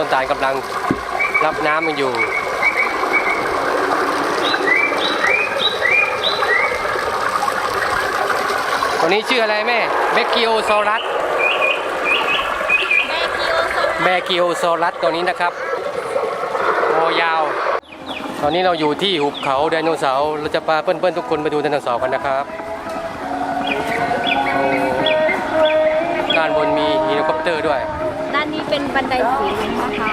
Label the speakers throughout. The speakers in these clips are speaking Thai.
Speaker 1: ต้นตาลกำลังรับน้ำมันอยู่ตัวนี้ชื่ออะไรแม่เบกิโอซอรัส
Speaker 2: แม่คิโอโซ
Speaker 1: แบกิโอซอรัสตัวนี้นะครับคอยาว ตอนนี้เราอยู่ที่หุบเขาไดโนเสาร์เราจะพาเพื่อนๆทุกคนไปดูไดโนเสาร์กันนะครับโอ้ด้านบนมีเฮลิคอปเตอร์ด้วยา
Speaker 2: นนี้เป็นบันไดสูงนะคะ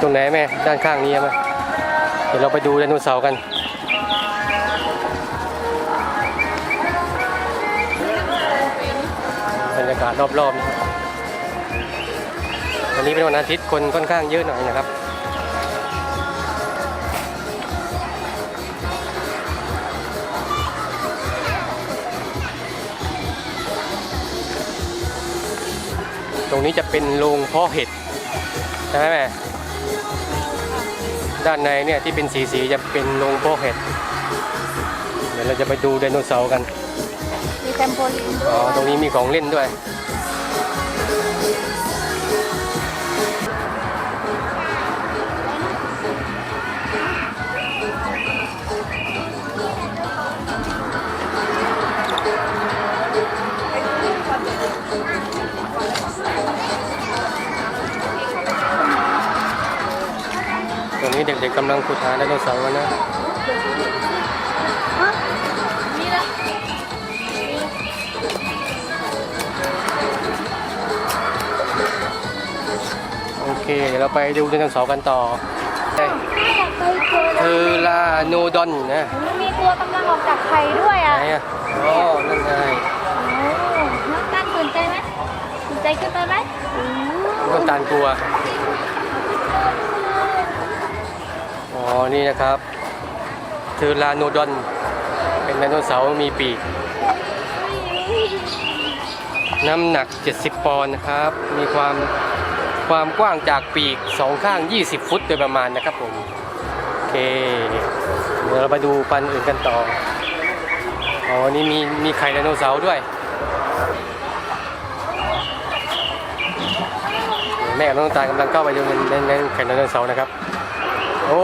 Speaker 1: ตรงไหนแม่ ด้านข้างนี้ไหมเดี๋ยวเราไปดูไดโนเสาร์กันบรรยากาศรอบๆนะครับวันนี้เป็นวันอาทิตย์คนค่อนข้างเยอะหน่อยนะครับ รงนี้จะเป็นโรงเพาะเห็ดใช่ไหมแม่ด้านในเนี่ยที่เป็นสีสีๆจะเป็นโรงเพาะเห็ด เดี๋ยวเราจะไปดูไดโนเสาร์กัน
Speaker 2: มีแตมโพลินด้
Speaker 1: อ๋อ
Speaker 2: วย
Speaker 1: ตรงนี้มีของเล่นด้วย นี้เด็กๆกำลังขุดหาไดโนเสาร์กันนะ
Speaker 2: นี่ละ
Speaker 1: โอเคเดี๋ยวเราไปดูไดโนเสาร์กันต่อ
Speaker 2: อยากไปเจอ
Speaker 1: เท
Speaker 2: เลย
Speaker 1: อราโนดอนนะ
Speaker 2: มีตัวกำลังออกจากไข่ด้วย
Speaker 1: ไหน
Speaker 2: อะ
Speaker 1: อะอ๋อนั่นไง
Speaker 2: โอ้น้องตาลสนใจไหมสนใจขึ้นไปไหมอู้
Speaker 1: ต้นตาลกลัว อ๋อ นี่นะครับเทอราโนดอน เป็นไดโนเสาร์มีปีก น้ำหนัก 70 ปอนด์นะครับ มีความความกว้างจากปีกสองข้าง 20 ฟุตโดยประมาณนะครับผม โอเค เดี๋ยวเราไปดูปันอื่นกันต่อ อ๋อ นี่มีมีไข่ไดโนเสาร์ด้วย แม่กับน้องตาลกำลังเข้าไปดูในในไข่ไดโนเสาร์นะครับ โอ้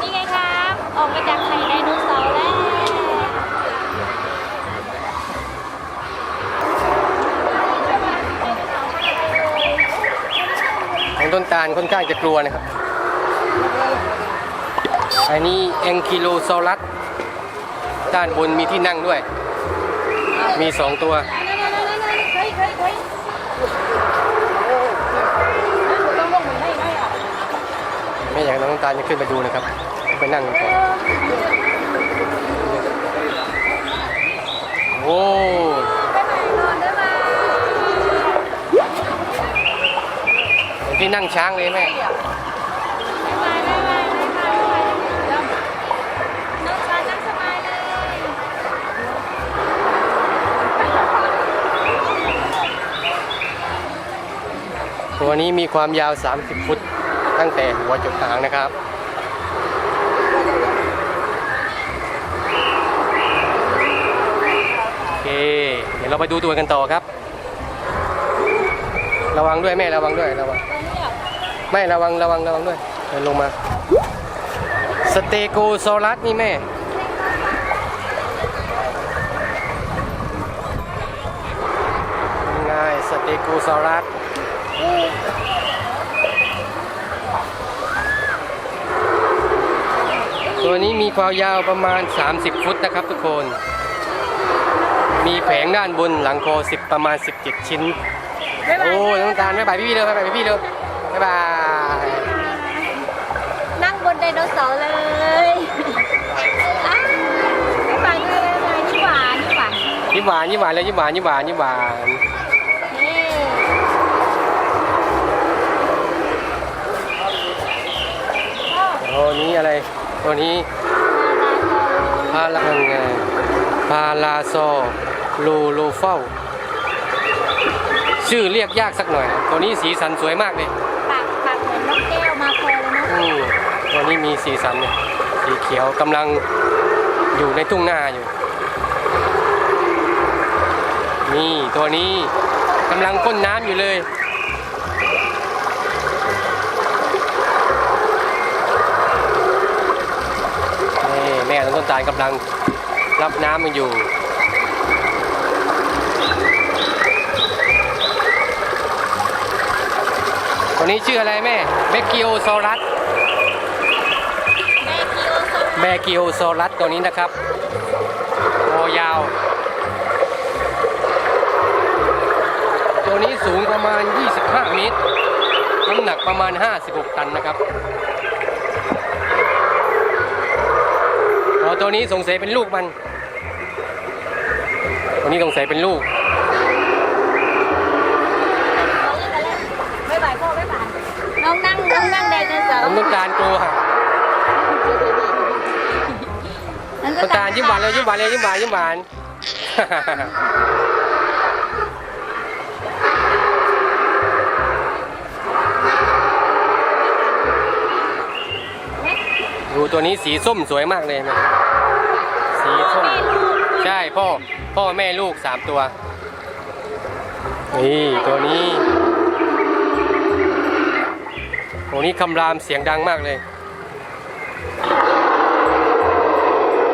Speaker 2: นี่ไงครับ ออกมาจากไข่ไดโนเสาร์แล้ว
Speaker 1: ของต้นตาลค่อนข้างจะกลัวนะครับ อันนี้เองคิโลซอรัส ด้านบนมีที่นั่งด้วย มีสองตัว
Speaker 2: เฮ้ยเฮ้ยเฮ้ยต้องลงเหมือนได้ได้อะ
Speaker 1: ไม่อยากให้น้องตาลจะขึ้นไปดูนะครับ ไปนั่งก่อนโอ้
Speaker 2: นอนได้ไหม
Speaker 1: เหมือนที่นั่งช้างเลยแม่
Speaker 2: ได้ไหมได้ไหมได้ไหมได้ไหมน้องชายนั่งสบายเลย
Speaker 1: ตัวนี้มีความยาว 30 ฟุต ตั้งแต่หัวจนหางนะครับโอเคเดี๋ยวเราไปดูตัวกันต่อครับ ระวังด้วยแม่ระวังด้วยระวังไม่ระวังระวังระวังด้วยเดินลงมาสเตโกโซอรัสนี่แม่ง่ายสเตโกซอรัส ตัวนี้มีความยาวประมาณ 30 ฟุตนะครับทุกคน มีแผงด้านบนหลังคอ10 ประมาณ 17 ชิ้น โอ้ยน้องตาลบ๊ายบายพี่ๆเร็วบ๊ายบายพี่ๆเร็วบ๊ายบาย
Speaker 2: นั่งบนไดโนเสาร์เลยอ้าวไม่ไปด้วยเลยนี่หวานนี่หวาน
Speaker 1: ยิ้มหวานยิ้มหวานเลยยิ้มหวานยิ้มหวานยิ้มหวาน
Speaker 2: นี่
Speaker 1: ตัวนี้อะไรตั วนี้พาลาไงพาลาโซโลโลเฟลชื่อเรียกยากสักหน่อย ตัวนี้สีสันสวยมากเลย
Speaker 2: ปากปากเหมือนนกแก้วมาคอเลยเนาะ
Speaker 1: อืมตัวนี้มีสีสันเนี่ยสีเขียวกำลังอยู่ในทุ่งนาอยู่ นี่ตัวนี้กำลังพ่นน้ำอยู่เลย ม่น้องต้นตาลกำลังรับน้ำมันอยู่ตัวนี้ชื่ออะไรแม่เบกิโอซอรัส
Speaker 2: แม่คิโอโซ
Speaker 1: แบกิโอซอรัสตัวนี้นะครับคอยาว ตัวนี้สูงประมาณ 25 เมตร น้ำหนักประมาณ 56 ตันนะครับอ๋อ ตัวนี้สงสัยเป็นลูกมัน ตัวนี้สงสัยเป็นลูก
Speaker 2: ไม่ไหวพ่อไม่ไหวน้องนั่งน้องนั่งไดโนเสาร์
Speaker 1: น้ำน้ำตาลกลัว
Speaker 2: น้อง
Speaker 1: น้ำตาลยิ้มหวานเลยยิ้มหวานเลยยิ้มหวานยิ้มหวานดูตัวนี้สีส้มสวยมากเลยนะ สีส้มใช่พ่อพ่อแม่ลูกสามตัว นี่ตัวนี้ตัวนี้คำรามเสียงดังมากเลย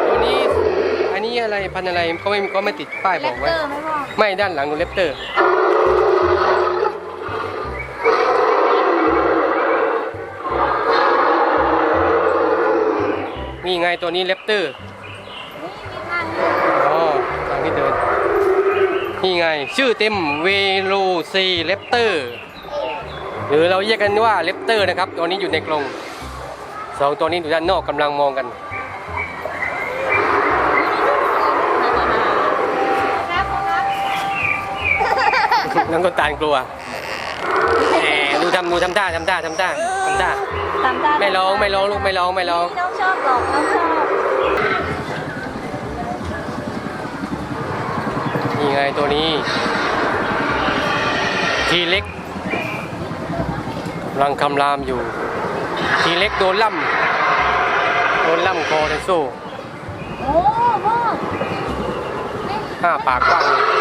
Speaker 1: ตัวนี้อันนี้อะไรพันธุ์อะไรก็ไม่ก็ไม่ติดป้าย
Speaker 2: เล
Speaker 1: บอก
Speaker 2: ป
Speaker 1: ไว้
Speaker 2: เตอร์ไหมพ่อ
Speaker 1: ไม่ด้านหลังดูเลปเตอร์นี่ไงตัวนี้เลปเตอร์
Speaker 2: นี่มีทาง
Speaker 1: อ๋อทางที่เดิน นี่ไง ชื่อเต็มเวโลซีเลปเตอร์หรือเราเรียกกันว่าเลปเตอร์นะครับ ตัวนี้อยู่ในกรงสองตัวนี้อยู่ด้านนอกกำลังมองกัน
Speaker 2: ครับครับ
Speaker 1: น้องต้นตาลกลัวแหมดูทำดูทำท่าทำท่าทำท่าทำท่า
Speaker 2: ตามตา
Speaker 1: ไม่ร้องไม่ร้องลูกไม่ร้องไม่ร้อง
Speaker 2: น้องชอบหรอกน้องชอบ
Speaker 1: นี่ไงตัวนี้ ทีเล็กกำลังคำรามอยู่ ทีเล็กโดนล่ำโดนล่ำคอไดโซ่
Speaker 2: โอ้พ่อ
Speaker 1: ห้าปากกว้างเลย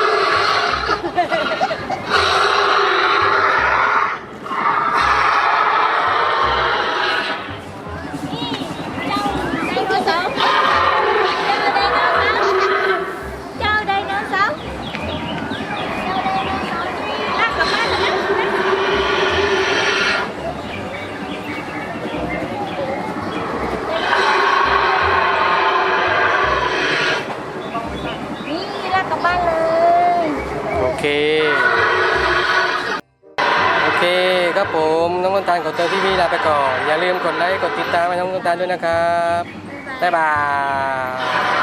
Speaker 1: ครับผม น้องต้นตาลขอตัวพี่พี่ลาไปก่อน อย่าลืมกดไลค์ กดติดตามให้น้องต้นตาลด้วยนะครับ บ๊ายบาย